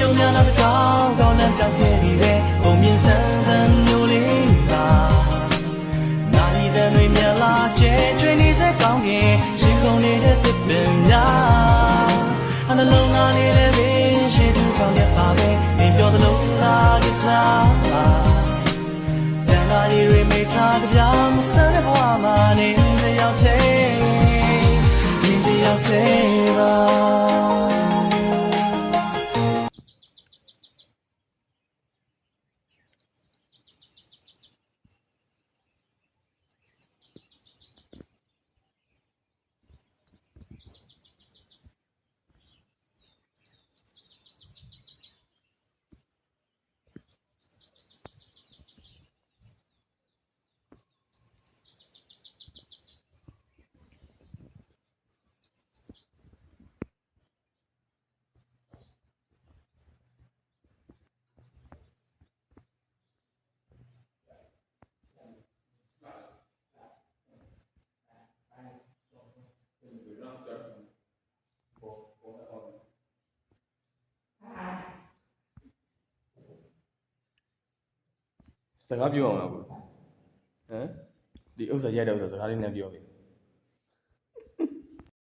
ကြုံများတော့ကောင်းကောင်းနဲ့တောက်ခဲ့ပြီပဲပုံမြင်ဆန်းဆန်းမျိုးလေးပါနိုင်တဲ့တွေမြလာကျဲကျွေးနေစကောင်းခင်ရှင်ကုန်နေတဲ့တစ်ပင်များအနှလုံးသားလေးလည်းပဲရှင်သူထောင်ရပါပဲနေပြောသလိုလားကစားပါတန်လာရီတွေမိထားကြပြမဆန်းတဲ့ဘဝမှာနေတယောက်တည်းနေတယောက်တည်းပါ စကားပြောအောင်လားကိုဟမ်ဒီဥစ္စာရိုက်တဲ့ဥစ္စာစကားလေးနဲ့ပြောပြီ